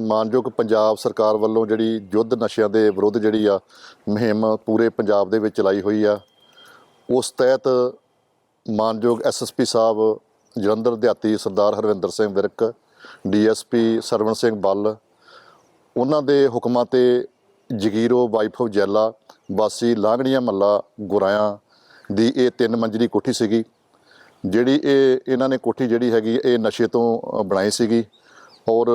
ਮਾਨਯੋਗ ਪੰਜਾਬ ਸਰਕਾਰ ਵੱਲੋਂ ਜਿਹੜੀ ਯੁੱਧ ਨਸ਼ਿਆਂ ਦੇ ਵਿਰੁੱਧ ਜਿਹੜੀ ਆ ਮੁਹਿੰਮ ਪੂਰੇ ਪੰਜਾਬ ਦੇ ਵਿੱਚ ਚਲਾਈ ਹੋਈ ਆ। ਉਸ ਤਹਿਤ ਮਾਨਯੋਗ ਐਸਐਸਪੀ ਸਾਹਿਬ, ਜਲੰਧਰ ਦਿਹਾਤੀ ਸਰਦਾਰ ਹਰਵਿੰਦਰ ਸਿੰਘ ਵਿਰਕ ਡੀਐਸਪੀ ਸਰਵਣ ਸਿੰਘ ਬੱਲ, ਉਹਨਾਂ ਦੇ ਹੁਕਮਾਂ ਤੇ ਜਗੀਰੋ ਵਾਈਫ ਆਫ ਜੈਲਾ, ਵਾਸੀ ਲਾਂਗੜੀਆਂ ਮੱਲਾ ਗੁਰਾਇਆ ਦੀ ਇਹ ਤਿੰਨ ਮੰਜ਼ਲੀ ਕੋਠੀ ਸੀਗੀ, ਜਿਹੜੀ ਇਹ, ਇਹਨਾਂ ਨੇ ਕੋਠੀ ਜਿਹੜੀ ਹੈਗੀ, ਇਹ ਨਸ਼ੇ ਤੋਂ ਬਣਾਈ ਸੀਗੀ। ਔਰ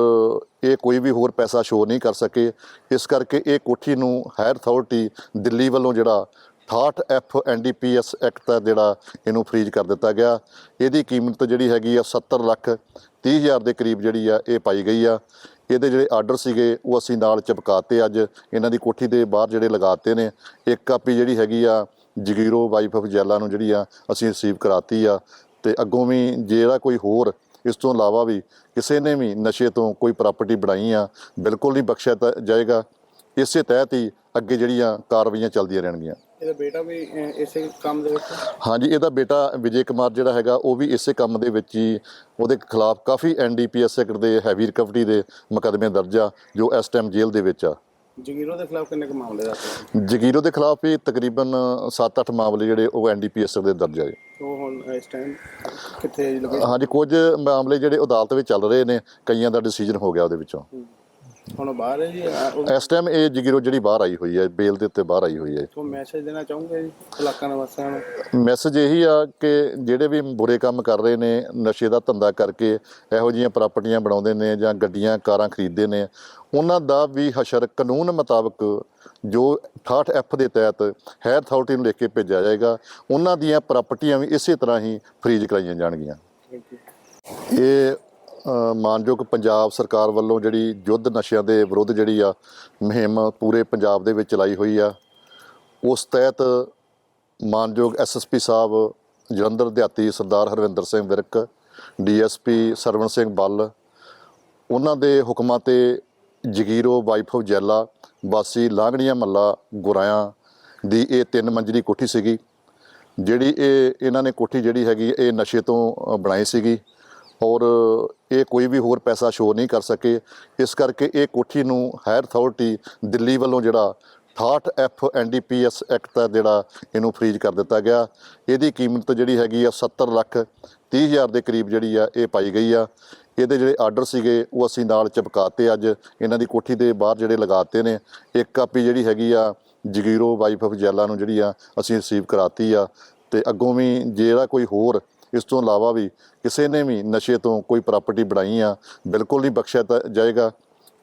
ਇਹ ਕੋਈ ਵੀ ਹੋਰ ਪੈਸਾ ਸ਼ੋਅ ਨਹੀਂ ਕਰ ਸਕੇ। ਇਸ ਕਰਕੇ ਇਹ ਕੋਠੀ ਨੂੰ ਹਾਇਰ ਅਥਾਰਟੀ ਦਿੱਲੀ ਵੱਲੋਂ ਜਿਹੜਾ 68 ਐਫ ਐਨਡੀਪੀਐਸ ਐਕਟ ਦਾ ਜਿਹੜਾ ਇਹਨੂੰ ਫ੍ਰੀਜ਼ ਕਰ ਦਿੱਤਾ ਗਿਆ। ਇਹਦੀ ਕੀਮਤ ਜਿਹੜੀ ਹੈਗੀ ਆ 70 ਲੱਖ 30 ਹਜ਼ਾਰ ਦੇ ਕਰੀਬ ਜਿਹੜੀ ਆ ਇਹ ਪਾਈ ਗਈ ਆ। ਇਹਦੇ ਜਿਹੜੇ ਆਰਡਰ ਸੀਗੇ ਉਹ ਅਸੀਂ ਨਾਲ ਚਿਪਕਾਤੇ ਅੱਜ। ਇਹਨਾਂ ਦੀ ਕੋਠੀ ਦੇ ਬਾਹਰ ਜਿਹੜੇ ਲਗਾਤੇ ਨੇ, ਇੱਕ ਕਾਪੀ ਜਿਹੜੀ ਹੈਗੀ ਆ ਜਗੀਰੋ ਵਾਈਫ ਆਫ ਜੈਲਾ ਨੂੰ ਜਿਹੜੀ ਆ ਅਸੀਂ ਰਿਸੀਵ ਕਰਾਤੀ ਆ। ਤੇ ਅੱਗੋਂ ਵੀ ਜਿਹੜਾ ਕੋਈ ਹੋਰ ਇਸ ਤੋਂ ਇਲਾਵਾ ਵੀ ਕਿਸੇ ਨੇ ਵੀ ਨਸ਼ੇ ਤੋਂ ਕੋਈ ਪ੍ਰਾਪਰਟੀ ਬਣਾਈ ਆ ਬਿਲਕੁਲ ਨਹੀਂ ਬਖਸ਼ਿਆ ਤਾਂ ਜਾਏਗਾ। ਇਸੇ ਤਹਿਤ ਹੀ ਅੱਗੇ ਜਿਹੜੀਆਂ ਕਾਰਵਾਈਆਂ ਚੱਲਦੀਆਂ ਰਹਿਣਗੀਆਂ। ਇਹਦਾ ਬੇਟਾ ਵੀ ਅਹ, ਇਸੇ ਕੰਮ ਦੇ ਵਿੱਚ? ਹਾਂਜੀ ਇਹਦਾ ਬੇਟਾ ਵਿਜੇ ਕੁਮਾਰ ਜਿਹੜਾ ਹੈਗਾ ਉਹ ਵੀ ਇਸੇ ਕੰਮ ਦੇ ਵਿੱਚ ਹੀ ਉਹਦੇ ਖਿਲਾਫ ਕਾਫੀ ਐਨਡੀਪੀਐਸ ਐਕਟ ਦੇ ਹੈਵੀ ਰਿਕਵਰੀ ਦੇ ਮੁਕੱਦਮੇ ਦਰਜ ਆ ਜੋ ਇਸ ਟਾਈਮ ਜੇਲ੍ਹ ਦੇ ਵਿੱਚ ਆ। ਜਗੀਰੋ ਦੇ ਖਿਲਾਫ ਕਿੰਨੇ ਕੁ ਮਾਮਲੇ ਦਾ ਜਗੀਰੋ ਦੇ ਖਿਲਾਫ ਵੀ ਤਕਰੀਬਨ 7-8 ਮਾਮਲੇ ਜਿਹੜੇ ਉਹ ਐਨਡੀਪੀਐਸ ਦੇ ਦਰਜ ਆ ਉਹ ਹੁਣ ਇਸ ਟਾਈਮ ਕਿੱਥੇ ਲੱਗੇ ਹਾਂਜੀ ਕੁਝ ਮਾਮਲੇ ਜਿਹੜੇ ਅਦਾਲਤ ਵਿੱਚ ਚੱਲ ਰਹੇ ਨੇ ਕਈਆਂ ਦਾ ਡਿਸੀਜਨ ਹੋ ਗਿਆ ਉਹਦੇ ਵਿੱਚੋਂ। ਹੁਣ ਬਾਹਰ ਹੈ ਜੀ ਉਹ ਇਸ ਟਾਈਮ ਇਹ ਜਗੀਰੋ ਜਿਹੜੀ ਬਾਹਰ ਆਈ ਹੋਈ ਹੈ ਬੇਲ ਦੇ ਉੱਤੇ ਬਾਹਰ ਆਈ ਹੋਈ ਹੈ। ਤੋਂ ਮੈਸੇਜ ਦੇਣਾ ਚਾਹੂੰਗੇ ਜੀ ਇਲਾਕਾ ਨਿਵਾਸੀਆਂ ਨੂੰ? ਮੈਸੇਜ ਇਹੀ ਆ ਕਿ ਜਿਹੜੇ ਵੀ ਬੁਰੇ ਕੰਮ ਕਰ ਰਹੇ ਨੇ ਨਸ਼ੇ ਦਾ ਧੰਦਾ ਕਰਕੇ ਇਹੋ ਜਿਹੀਆਂ ਪ੍ਰਾਪਰਟੀਆਂ ਬਣਾਉਂਦੇ ਨੇ ਜਾਂ ਗੱਡੀਆਂ ਕਾਰਾਂ ਖਰੀਦਦੇ ਨੇ ਉਹਨਾਂ ਦਾ ਵੀ ਹਸ਼ਰ ਕਾਨੂੰਨ ਮੁਤਾਬਕ ਜੋ 68 ਐਫ ਦੇ ਤਹਿਤ ਹੈਰ ਅਥਾਰਟੀ ਨੂੰ ਲਿਖ ਕੇ ਭੇਜਿਆ ਜਾਏਗਾ ਉਹਨਾਂ ਦੀਆਂ ਪ੍ਰਾਪਰਟੀਆਂ ਵੀ ਇਸੇ ਤਰ੍ਹਾਂ ਹੀ ਫ੍ਰੀਜ਼ ਕਰਾਈਆਂ ਜਾਣਗੀਆਂ। ਥੈਂਕ ਯੂ ਇਹ ਮਾਨਯੋਗ ਪੰਜਾਬ ਸਰਕਾਰ ਵੱਲੋਂ ਜਿਹੜੀ ਯੁੱਧ ਨਸ਼ਿਆਂ ਦੇ ਵਿਰੁੱਧ ਜਿਹੜੀ ਆ ਮੁਹਿੰਮ ਪੂਰੇ ਪੰਜਾਬ ਦੇ ਵਿੱਚ ਚਲਾਈ ਹੋਈ ਆ। ਉਸ ਤਹਿਤ ਮਾਨਯੋਗ ਐਸਐਸਪੀ ਸਾਹਿਬ ਜਲੰਧਰ ਦਿਹਾਤੀ ਸਰਦਾਰ ਹਰਵਿੰਦਰ ਸਿੰਘ ਵਿਰਕ ਡੀਐਸਪੀ ਸਰਵਣ ਸਿੰਘ ਬੱਲ, ਉਹਨਾਂ ਦੇ ਹੁਕਮਾਂ ਤੇ ਜਗੀਰੋ ਵਾਈਫ ਆਫ ਜੈਲਾ, ਵਾਸੀ ਲਾਂਗੜੀਆਂ ਮੱਲਾ ਗੁਰਾਇਆ ਦੀ ਇਹ ਤਿੰਨ ਮੰਜ਼ਲੀ ਕੋਠੀ ਸੀਗੀ, ਜਿਹੜੀ ਇਹ ਇਹਨਾਂ ਨੇ ਕੋਠੀ ਜਿਹੜੀ ਹੈਗੀ, ਇਹ ਨਸ਼ੇ ਤੋਂ ਬਣਾਈ ਸੀਗੀ। ਔਰ ਇਹ ਕੋਈ ਵੀ ਹੋਰ ਪੈਸਾ ਸ਼ੋਅ ਨਹੀਂ ਕਰ ਸਕੇ। ਇਸ ਕਰਕੇ ਇਹ ਕੋਠੀ ਨੂੰ ਹਾਇਰ ਅਥਾਰਟੀ ਦਿੱਲੀ ਵੱਲੋਂ ਜਿਹੜਾ 68 ਐਫ ਐਨਡੀਪੀਐਸ ਐਕਟ ਦਾ ਜਿਹੜਾ ਇਹਨੂੰ ਫ੍ਰੀਜ਼ ਕਰ ਦਿੱਤਾ ਗਿਆ। ਇਹਦੀ ਕੀਮਤ ਜਿਹੜੀ ਹੈਗੀ ਆ 70 ਲੱਖ 30 ਹਜ਼ਾਰ ਦੇ ਕਰੀਬ ਜਿਹੜੀ ਆ ਇਹ ਪਾਈ ਗਈ ਆ। ਇਹਦੇ ਜਿਹੜੇ ਆਰਡਰ ਸੀਗੇ ਉਹ ਅਸੀਂ ਨਾਲ ਚਿਪਕਾਤੇ ਅੱਜ। ਇਹਨਾਂ ਦੀ ਕੋਠੀ ਦੇ ਬਾਹਰ ਜਿਹੜੇ ਲਗਾਤੇ ਨੇ। ਇੱਕ ਕਾਪੀ ਜਿਹੜੀ ਹੈਗੀ ਆ ਜਗੀਰੋ ਵਾਈਫ ਆਫ ਜੈਲਾ ਨੂੰ ਜਿਹੜੀ ਆ ਅਸੀਂ ਰਿਸੀਵ ਕਰਾਤੀ ਆ। ਤੇ ਅੱਗੋਂ ਵੀ ਜਿਹੜਾ ਕੋਈ ਹੋਰ ਇਸ ਤੋਂ ਇਲਾਵਾ ਵੀ ਕਿਸੇ ਨੇ ਵੀ ਨਸ਼ੇ ਤੋਂ ਕੋਈ ਪ੍ਰਾਪਰਟੀ ਬਣਾਈ ਆ ਬਿਲਕੁਲ ਨਹੀਂ ਬਖਸ਼ਿਆ ਜਾਏਗਾ।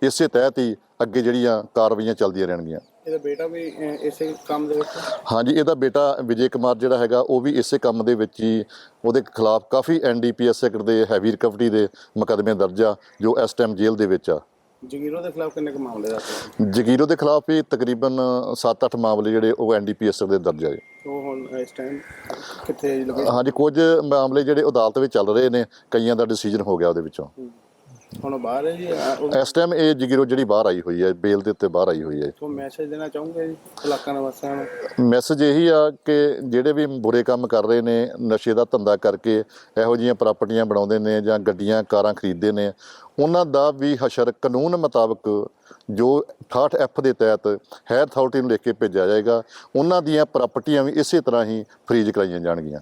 ਇਸੇ ਤਹਿਤ ਹੀ ਅੱਗੇ ਜਿਹੜੀਆਂ ਕਾਰਵਾਈਆਂ ਚੱਲਦੀਆਂ ਰਹਿਣਗੀਆਂ। ਇਹਦਾ ਬੇਟਾ ਵੀ ਇਸੇ ਕੰਮ ਦੇ ਵਿੱਚ? ਹਾਂਜੀ ਇਹਦਾ ਬੇਟਾ ਵਿਜੇ ਕੁਮਾਰ ਜਿਹੜਾ ਹੈਗਾ ਉਹ ਵੀ ਇਸੇ ਕੰਮ ਦੇ ਵਿੱਚ ਹੀ ਉਹਦੇ ਖਿਲਾਫ ਕਾਫੀ ਐਨਡੀਪੀਐਸ ਐਕਟ ਦੇ ਹੈਵੀ ਰਿਕਵਰੀ ਦੇ ਮੁਕੱਦਮੇ ਦਰਜ ਆ ਜੋ ਇਸ ਟਾਈਮ ਜੇਲ੍ਹ ਦੇ ਵਿੱਚ ਆ। ਜਗੀਰੋ ਦੇ ਖਿਲਾਫ ਕਿੰਨੇ ਕੁ ਮਾਮਲੇ ਦਾ ਜਗੀਰੋ ਦੇ ਖਿਲਾਫ ਵੀ ਤਕਰੀਬਨ 7-8 ਮਾਮਲੇ ਜਿਹੜੇ ਉਹ ਐਨਡੀਪੀਐਸ ਦੇ ਦਰਜ ਆ। ਉਹ ਹੁਣ ਇਸ ਟਾਈਮ ਕਿੱਥੇ ਲੱਗੇ ਹਾਂਜੀ ਕੁਝ ਮਾਮਲੇ ਜਿਹੜੇ ਅਦਾਲਤ ਵਿੱਚ ਚੱਲ ਰਹੇ ਨੇ ਕਈਆਂ ਦਾ ਡਿਸੀਜਨ ਹੋ ਗਿਆ ਉਹਦੇ ਵਿੱਚੋਂ। ਹੁਣ ਬਾਹਰ ਹੈ ਜੀ ਉਹ ਇਸ ਟਾਈਮ ਇਹ ਜਗੀਰੋ ਜਿਹੜੀ ਬਾਹਰ ਆਈ ਹੋਈ ਹੈ ਬੇਲ ਦੇ ਉੱਤੇ ਬਾਹਰ ਆਈ ਹੋਈ ਹੈ। ਤੋਂ ਮੈਸੇਜ ਦੇਣਾ ਚਾਹੂੰਗੇ ਜੀ ਇਲਾਕਾ ਨਿਵਾਸੀਆਂ ਨੂੰ? ਮੈਸੇਜ ਇਹੀ ਆ ਕਿ ਜਿਹੜੇ ਵੀ ਬੁਰੇ ਕੰਮ ਕਰ ਰਹੇ ਨੇ ਨਸ਼ੇ ਦਾ ਧੰਦਾ ਕਰਕੇ ਇਹੋ ਜਿਹੀਆਂ ਪ੍ਰਾਪਰਟੀਆਂ ਬਣਾਉਂਦੇ ਨੇ ਜਾਂ ਗੱਡੀਆਂ ਕਾਰਾਂ ਖਰੀਦਦੇ ਨੇ ਉਹਨਾਂ ਦਾ ਵੀ ਹਸ਼ਰ ਕਾਨੂੰਨ ਮੁਤਾਬਕ ਜੋ 68 ਐਫ ਦੇ ਤਹਿਤ ਹੈਰ ਅਥਾਰਟੀ ਨੂੰ ਲਿਖ ਕੇ ਭੇਜਿਆ ਜਾਏਗਾ ਉਹਨਾਂ ਦੀਆਂ ਪ੍ਰਾਪਰਟੀਆਂ ਵੀ ਇਸੇ ਤਰ੍ਹਾਂ ਹੀ ਫ੍ਰੀਜ਼ ਕਰਾਈਆਂ ਜਾਣਗੀਆਂ।